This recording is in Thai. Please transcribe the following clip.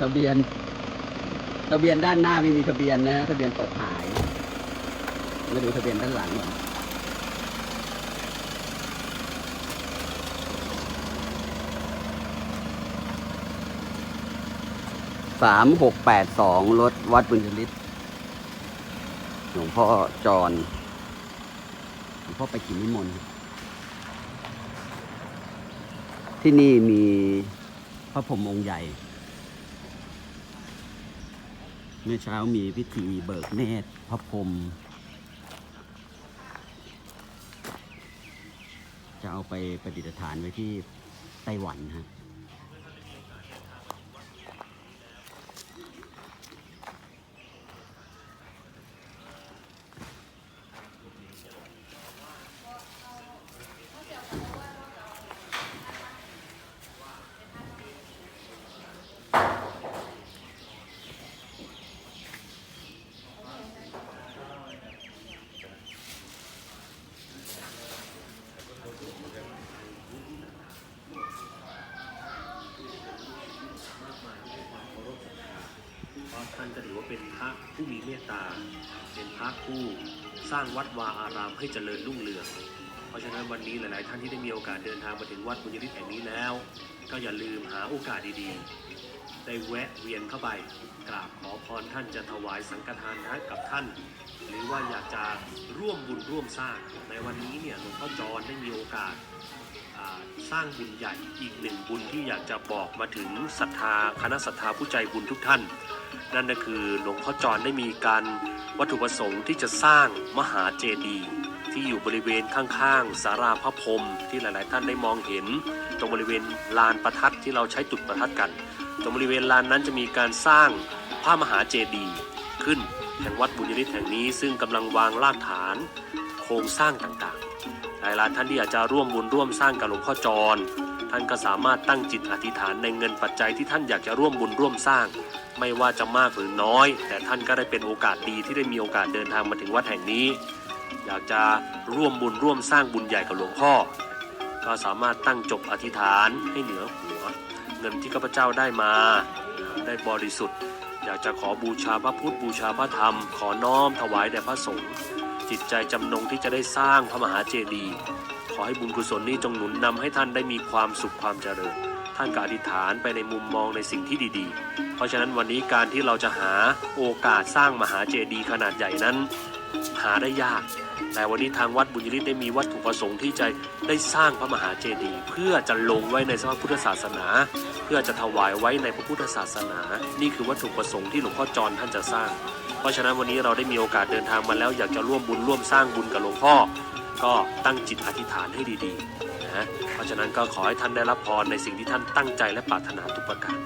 ทะเบียน ทะเบียนด้านหน้าไม่มีทะเบียนนะทะเบียนตกหายมาดูทะเบียนด้านหลังก่อนสามหกแปดสองรถวัดบุญยฤทธิ์หลวงพ่อจรหลวงพ่อไปกินนิมนต์ ที่นี่มีพระพรหมองค์ใหญ่ เมื่อเช้ามีพิธีเบิกเนตรพระพรหมจะเอาไปประดิษฐานไว้ที่ไต้หวันฮะ ท่านก็ถือว่าเป็นพระผู้มีเมตตา เป็นพระผู้สร้างวัดวาอารามให้เจริญรุ่งเรือง เพราะฉะนั้นวันนี้หลาย ๆ ท่านที่ได้มีโอกาสเดินทางมาถึงวัดบุญยฤทธิ์แห่งนี้แล้ว ก็อย่าลืมหาโอกาสดี ๆ ได้แวะเวียนเข้าไปกราบขอพรท่านจะถวายสังฆทานให้กับท่าน หรือว่าอยากจะร่วมบุญร่วมสร้างในวันนี้เนี่ยหลวงพ่อจรได้มีโอกาส สร้างบุญใหญ่อีกหนึ่งบุญที่อยากจะบอกมาถึงศรัทธาคณะศรัทธาผู้ใจบุญทุกท่าน นั่นก็คือหลวงพ่อจรได้มีการวัตถุประสงค์ที่จะสร้างมหาเจดีย์ที่อยู่บริเวณข้างๆสาราพระพรมที่หลายๆท่านได้มองเห็น ตรงบริเวณลานประทัดที่เราใช้จุดประทัดกัน ตรงบริเวณลานนั้นจะมีการสร้างพระมหาเจดีย์ขึ้นแห่งวัดบุญยฤทธิ์แห่งนี้ซึ่งกำลังวางรากฐาน โครงสร้างต่างๆ หลายๆท่านที่อยากจะร่วมบุญร่วมสร้างกับหลวงพ่อจร ท่านก็สามารถตั้งจิตอธิษฐานในเงินปัจจัยที่ท่านอยากจะร่วมบุญร่วมสร้าง ไม่ว่าจะมากหรือน้อย แต่ท่านก็ได้เป็นโอกาสดีที่ได้มีโอกาสเดินทางมาถึงวัดแห่งนี้ อยากจะร่วมบุญร่วมสร้างบุญใหญ่กับหลวงพ่อ ก็สามารถตั้งจบอธิษฐานให้เหนือหัว เงินที่ข้าพเจ้าได้มา ได้บริสุทธิ์ อยากจะขอบูชาพระพุทธบูชาพระธรรม ขอน้อมถวายแด่พระสงฆ์ จิตใจจำนงที่จะได้สร้างพระมหาเจดีย์ขอให้บุญกุศลนี้จงหนุนนำให้ท่านได้มีความสุขความเจริญ ท่านก็อธิษฐานไปในมุมมองในสิ่งที่ดีๆ เพราะฉะนั้นวันนี้การที่เราจะหาโอกาสสร้างมหาเจดีย์ขนาดใหญ่นั้น หาได้ยาก แต่วันนี้ทางวัดบุญยฤทธิ์ได้มีวัตถุประสงค์ที่จะได้สร้างพระมหาเจดีย์เพื่อจะลงไว้ในพระพุทธศาสนา เพื่อจะถวายไว้ในพระพุทธศาสนา นี่คือวัตถุประสงค์ที่หลวงพ่อจรท่านจะสร้าง เพราะฉะนั้นวันนี้เราได้มีโอกาสเดินทางมาแล้วอยากจะร่วมบุญร่วมสร้างบุญกับหลวงพ่อ ก็ตั้งจิตอธิษฐานให้ดีๆนะเพราะฉะนั้นก็ขอให้ท่านได้รับพรในสิ่งที่ท่านตั้งใจและปรารถนาทุกประการ